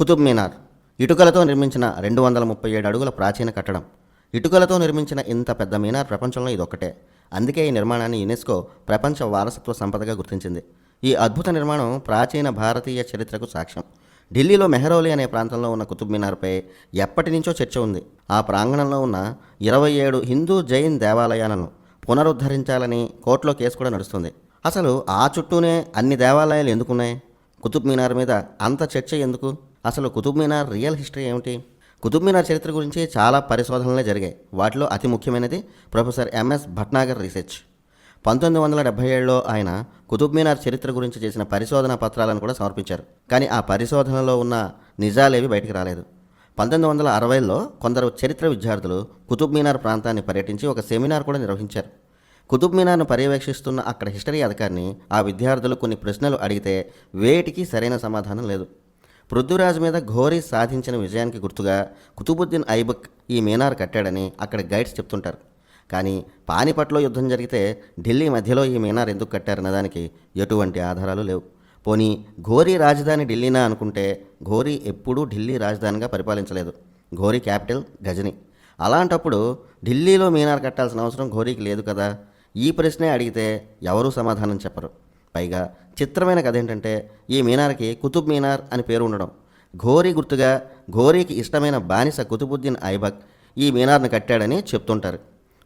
Qutub Maynard. ఇటుకలతో నిర్మించిన రెండు వందల ముప్పై ఏడు అడుగుల ప్రాచీన కట్టడం. ఇటుకలతో నిర్మించిన ఇంత పెద్ద మీనార్ ప్రపంచంలో ఇదొక్కటే. అందుకే ఈ నిర్మాణాన్ని యునెస్కో ప్రపంచ వారసత్వ సంపదగా గుర్తించింది. ఈ అద్భుత నిర్మాణం ప్రాచీన భారతీయ చరిత్రకు సాక్ష్యం. ఢిల్లీలో మెహరౌలి అనే ప్రాంతంలో ఉన్న కుతుబ్ మీనార్పై ఎప్పటి నుంచో చర్చ ఉంది. ఆ ప్రాంగణంలో ఉన్న ఇరవై ఏడు హిందూ జైన్ దేవాలయాలను పునరుద్ధరించాలని కోర్టులో కేసు కూడా నడుస్తుంది. అసలు ఆ చుట్టూనే అన్ని దేవాలయాలు ఎందుకున్నాయి? కుతుబ్ మీనార్ మీద అంత చర్చ ఎందుకు? అసలు కుతుబ్ మీనార్ రియల్ హిస్టరీ ఏమిటి? కుతుబ్ మీనార్ చరిత్ర గురించి చాలా పరిశోధనలే జరిగాయి. వాటిలో అతి ముఖ్యమైనది ప్రొఫెసర్ ఎంఎస్ భట్నాగర్ రీసెర్చ్. పంతొమ్మిది వందల డెబ్బై ఏడులో ఆయన కుతుబ్ మీనార్ చరిత్ర గురించి చేసిన పరిశోధన పత్రాలను కూడా సమర్పించారు. కానీ ఆ పరిశోధనలో ఉన్న నిజాలేవి బయటికి రాలేదు. పంతొమ్మిది వందల అరవైలో కొందరు చరిత్ర విద్యార్థులు కుతుబ్ మీనార్ ప్రాంతాన్ని పర్యటించి ఒక సెమినార్ కూడా నిర్వహించారు. కుతుబ్ మీనార్ను పర్యవేక్షిస్తున్న అక్కడ హిస్టరీ అధికారిని ఆ విద్యార్థులు కొన్ని ప్రశ్నలు అడిగితే వేటికి సరైన సమాధానం లేదు. పృథ్వీరాజు మీద ఘోరీ సాధించిన విజయానికి గుర్తుగా కుతుబుద్దీన్ ఐబక్ ఈ మీనార్ కట్టాడని అక్కడ గైడ్స్ చెప్తుంటారు. కానీ పానిపట్లో యుద్ధం జరిగితే ఢిల్లీ మధ్యలో ఈ మీనార్ ఎందుకు కట్టారన్న దానికి ఎటువంటి ఆధారాలు లేవు. పోనీ ఘోరీ రాజధాని ఢిల్లీనా అనుకుంటే ఘోరీ ఎప్పుడూ ఢిల్లీ రాజధానిగా పరిపాలించలేదు. ఘోరీ క్యాపిటల్ గజని. అలాంటప్పుడు ఢిల్లీలో మీనార్ కట్టాల్సిన అవసరం ఘోరీకి లేదు కదా? ఈ ప్రశ్నే అడిగితే ఎవరూ సమాధానం చెప్పరు. పైగా చిత్రమైన కథ ఏంటంటే ఈ మీనార్కి కుతుబ్ మీనార్ అని పేరు ఉండడం. ఘోరీ గుర్తుగా ఘోరీకి ఇష్టమైన బానిస కుతుబుద్దీన్ ఐబక్ ఈ మీనార్ను కట్టాడని చెప్తుంటారు.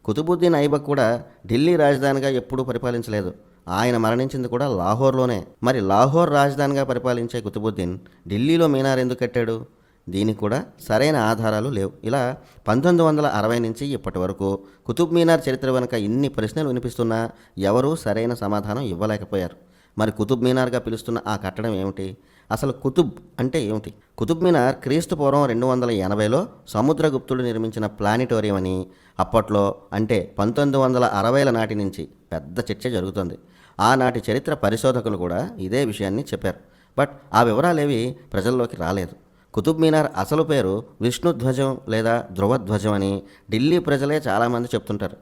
కుతుబుద్దీన్ ఐబక్ కూడా ఢిల్లీ రాజధానిగా ఎప్పుడూ పరిపాలించలేదు. ఆయన మరణించింది కూడా లాహోర్లోనే. మరి లాహోర్ రాజధానిగా పరిపాలించే కుతుబుద్దీన్ ఢిల్లీలో మీనార్ ఎందుకు కట్టాడు? దీనికి కూడా సరైన ఆధారాలు లేవు. ఇలా పంతొమ్మిది వందల అరవై నుంచి ఇప్పటి వరకు కుతుబ్ మీనార్ చరిత్ర వెనుక ఇన్ని ప్రశ్నలు వినిపిస్తున్నా ఎవరూ సరైన సమాధానం ఇవ్వలేకపోయారు. మరి కుతుబ్ మీనార్గా పిలుస్తున్న ఆ కట్టడం ఏమిటి? అసలు కుతుబ్ అంటే ఏమిటి? కుతుబ్ మీనార్ క్రీస్తు పూర్వం రెండు వందల ఎనభైలో సముద్రగుప్తుడు నిర్మించిన ప్లానిటోరియం అని అప్పట్లో అంటే పంతొమ్మిది వందల అరవైల నాటి నుంచి పెద్ద చర్చ జరుగుతుంది. ఆనాటి చరిత్ర పరిశోధకులు కూడా ఇదే విషయాన్ని చెప్పారు. బట్ ఆ వివరాలేవి ప్రజల్లోకి రాలేదు. కుతుబ్ మీనార్ అసలు పేరు విష్ణుధ్వజం లేదా ధ్రువధ్వజం అని ఢిల్లీ ప్రజలే చాలామంది చెప్తుంటారు.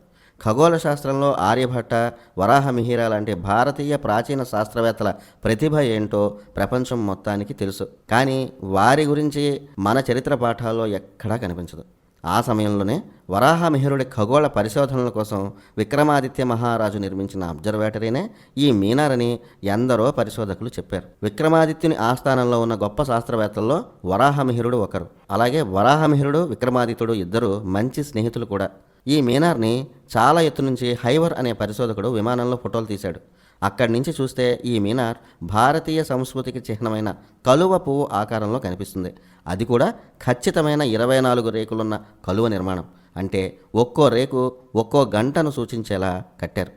ఖగోళ శాస్త్రంలో ఆర్యభట్ట వరాహమిహిర లాంటి భారతీయ ప్రాచీన శాస్త్రవేత్తల ప్రతిభ ఏంటో ప్రపంచం మొత్తానికి తెలుసు. కానీ వారి గురించి మన చరిత్ర పాఠాల్లో ఎక్కడా కనిపించదు. ఆ సమయంలోనే వరాహమిహిరుడి ఖగోళ పరిశోధనల కోసం విక్రమాదిత్య మహారాజు నిర్మించిన అబ్జర్వేటరీనే ఈ మీనారని ఎందరో పరిశోధకులు చెప్పారు. విక్రమాదిత్యుని ఆస్థానంలో ఉన్న గొప్ప శాస్త్రవేత్తల్లో వరాహమిహిరుడు ఒకరు. అలాగే వరాహమిహిరుడు విక్రమాదిత్యుడు ఇద్దరు మంచి స్నేహితులు కూడా. ఈ మీనార్ని చాలా ఎత్తు నుంచి హైవర్ అనే పరిశోధకుడు విమానంలో ఫోటోలు తీశాడు. అక్కడి నుంచి చూస్తే ఈ మీనార్ భారతీయ సంస్కృతికి చిహ్నమైన కలువ పువ్వు ఆకారంలో కనిపిస్తుంది. అది కూడా ఖచ్చితమైన ఇరవై నాలుగు రేకులున్న కలువ నిర్మాణం. అంటే ఒక్కో రేకు ఒక్కో గంటను సూచించేలా కట్టారు.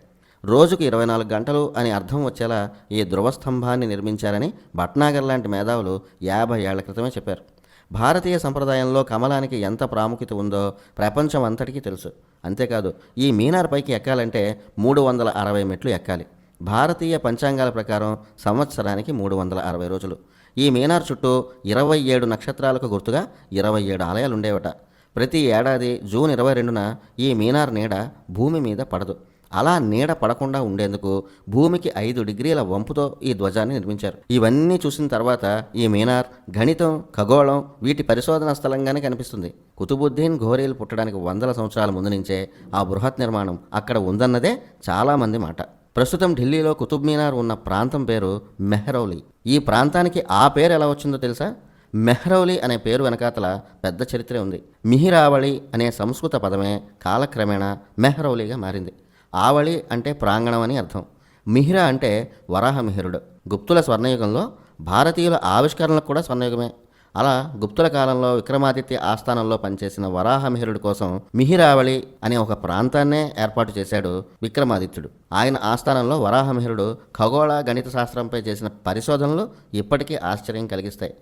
రోజుకు ఇరవై నాలుగు గంటలు అని అర్థం వచ్చేలా ఈ ధ్రువస్తంభాన్ని నిర్మించారని భట్నాగర్ లాంటి మేధావులు యాభై ఏళ్ళ క్రితమే చెప్పారు. భారతీయ సంప్రదాయంలో కమలానికి ఎంత ప్రాముఖ్యత ఉందో ప్రపంచం అంతటికీ తెలుసు. అంతేకాదు ఈ మీనార్ పైకి ఎక్కాలంటే మూడు వందల అరవై మెట్లు ఎక్కాలి. భారతీయ పంచాంగాల ప్రకారం సంవత్సరానికి మూడు వందల అరవై రోజులు. ఈ మీనార్ చుట్టూ ఇరవై ఏడు నక్షత్రాలకు గుర్తుగా ఇరవై ఏడు ఆలయాలు ఉండేవట ప్రతి ఏడాది జూన్ ఇరవై రెండున ఈ మీనార్ నీడ భూమి మీద పడదు. అలా నీడ పడకుండా ఉండేందుకు భూమికి ఐదు డిగ్రీల వంపుతో ఈ ధ్వజాన్ని నిర్మించారు. ఇవన్నీ చూసిన తర్వాత ఈ మీనార్ గణితం ఖగోళం వీటి పరిశోధన స్థలంగానే కనిపిస్తుంది. కుతుబుద్దీన్ ఘోరీలు పుట్టడానికి వందల సంవత్సరాల ముందు నుంచే ఆ బృహత్ నిర్మాణం అక్కడ ఉందన్నదే చాలామంది మాట. ప్రస్తుతం ఢిల్లీలో కుతుబ్ మీనార్ ఉన్న ప్రాంతం పేరు మెహ్రౌలి. ఈ ప్రాంతానికి ఆ పేరు ఎలా వచ్చిందో తెలుసా? మెహ్రౌలి అనే పేరు వెనకాతల పెద్ద చరిత్ర ఉంది. మిహిరావళి అనే సంస్కృత పదమే కాలక్రమేణా మెహ్రౌలిగా మారింది. ఆవళి అంటే ప్రాంగణం అని అర్థం. మిహిర అంటే వరాహమిహిరుడు గుప్తుల స్వర్ణయుగంలో భారతీయుల ఆవిష్కరణలకు కూడా స్వర్ణయుగమే. అలా గుప్తుల కాలంలో విక్రమాదిత్య ఆస్థానంలో పనిచేసిన వరాహమిహిరుడి కోసం మిహిరావళి అనే ఒక ప్రాంతాన్నే ఏర్పాటు చేశాడు విక్రమాదిత్యుడు. ఆయన ఆస్థానంలో వరాహమిహిరుడు ఖగోళ గణిత శాస్త్రంపై చేసిన పరిశోధనలు ఇప్పటికీ ఆశ్చర్యం కలిగిస్తాయి.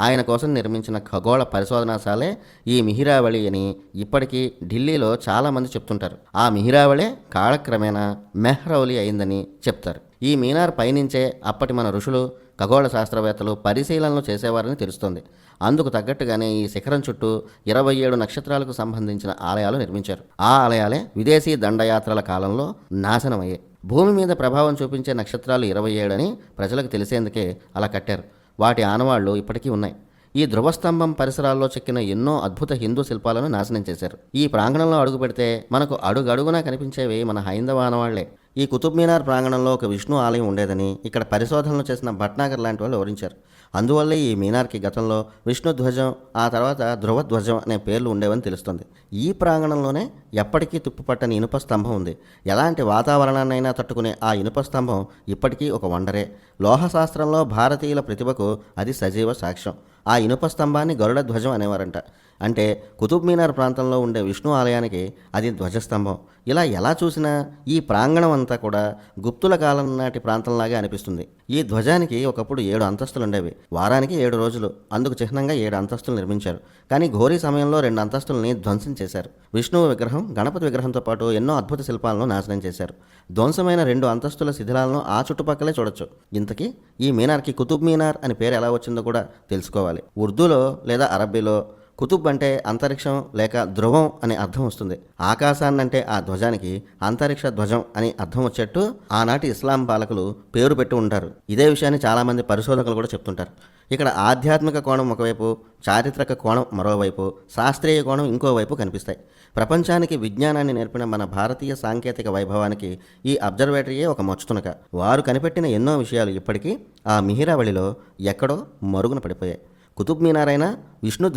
ఆయన కోసం నిర్మించిన ఖగోళ పరిశోధనాశాలే ఈ మిహిరావళి అని ఇప్పటికీ ఢిల్లీలో చాలామంది చెప్తుంటారు. ఆ మిహిరావళే కాలక్రమేణా మెహ్రౌలి అయిందని చెప్తారు. ఈ మీనార్ పైనుంచే అప్పటి మన ఋషులు ఖగోళ శాస్త్రవేత్తలు పరిశీలనలు చేసేవారని తెలుస్తోంది. అందుకు తగ్గట్టుగానే ఈ శిఖరం చుట్టూ ఇరవై ఏడు నక్షత్రాలకు సంబంధించిన ఆలయాలు నిర్మించారు. ఆ ఆలయాలే విదేశీ దండయాత్రల కాలంలో నాశనమయ్యాయి. భూమి మీద ప్రభావం చూపించే నక్షత్రాలు ఇరవై ఏడని ప్రజలకు తెలిసేందుకే అలా కట్టారు. వాటి ఆనవాళ్ళు ఇప్పటికీ ఉన్నాయి. ఈ ధ్రువస్తంభం పరిసరాల్లో చెక్కిన ఎన్నో అద్భుత హిందూ శిల్పాలను నాశనం చేశారు. ఈ ప్రాంగణంలో అడుగు పెడితే మనకు అడుగడుగునా కనిపించేవి మన హైందవ ఆనవాళ్ళే. ఈ కుతుబ్ మీనార్ ప్రాంగణంలో ఒక విష్ణు ఆలయం ఉండేదని ఇక్కడ పరిశోధనలు చేసిన భట్నాగర్ లాంటి వాళ్ళు వివరించారు. అందువల్లే ఈ మీనార్కి గతంలో విష్ణు ధ్వజం ఆ తర్వాత ధ్రువధ్వజం అనే పేర్లు ఉండేవని తెలుస్తుంది. ఈ ప్రాంగణంలోనే ఎప్పటికీ తుప్పుపట్టని ఇనుప స్తంభం ఉంది. ఎలాంటి వాతావరణాన్నైనా తట్టుకునే ఆ ఇనుప స్తంభం ఇప్పటికీ ఒక వండరే. లోహశాస్త్రంలో భారతీయుల ప్రతిభకు అది సజీవ సాక్ష్యం. ఆ ఇనుప స్తంభాన్ని గరుడ ధ్వజం అనేవారంట. అంటే కుతుబ్ మీనార్ ప్రాంతంలో ఉండే విష్ణు ఆలయానికి అది ధ్వజస్తంభం. ఇలా ఎలా చూసినా ఈ ప్రాంగణం అంతా కూడా గుప్తుల కాలం నాటి ప్రాంతంలాగే అనిపిస్తుంది. ఈ ధ్వజానికి ఒకప్పుడు ఏడు అంతస్తులు ఉండేవి. వారానికి ఏడు రోజులు. అందుకు చిహ్నంగా ఏడు అంతస్తులు నిర్మించారు. కానీ ఘోరీ సమయంలో రెండు అంతస్తుల్ని ధ్వంసం చేశారు. విష్ణువు విగ్రహం గణపతి విగ్రహంతో పాటు ఎన్నో అద్భుత శిల్పాలను నాశనం చేశారు. ధ్వంసమైన రెండు అంతస్తుల శిథిలాలను ఆ చుట్టుపక్కలే చూడొచ్చు. ఇంతకీ ఈ మీనార్కి కుతుబ్ మీనార్ అని పేరు ఎలా వచ్చిందో కూడా తెలుసుకోవాలి. ఉర్దూలో లేదా అరబ్బీలో కుతుబ్ అంటే అంతరిక్షం లేక ధ్రువం అనే అర్థం వస్తుంది. ఆకాశాన్నంటే ఆ ధ్వజానికి అంతరిక్ష ధ్వజం అని అర్థం వచ్చేట్టు ఆనాటి ఇస్లాం పాలకులు పేరు పెట్టి ఉంటారు. ఇదే విషయాన్ని చాలామంది పరిశోధకులు కూడా చెప్తుంటారు. ఇక్కడ ఆధ్యాత్మిక కోణం ఒకవైపు చారిత్రక కోణం మరోవైపు శాస్త్రీయ కోణం ఇంకోవైపు కనిపిస్తాయి. ప్రపంచానికి విజ్ఞానాన్ని నేర్పిన మన భారతీయ సాంకేతిక వైభవానికి ఈ అబ్జర్వేటరీయే ఒక మచ్చుతునక. వారు కనిపెట్టిన ఎన్నో విషయాలు ఇప్పటికీ ఆ మిహిరావళిలో ఎక్కడో మరుగున పడిపోయాయి. కుతుబ్ మీనారైనా విష్ణు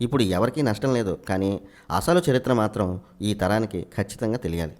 ఇప్పుడు ఎవరికీ నష్టం లేదు. కానీ అసలు చరిత్ర మాత్రం ఈ తరానికి ఖచ్చితంగా తెలియాలి.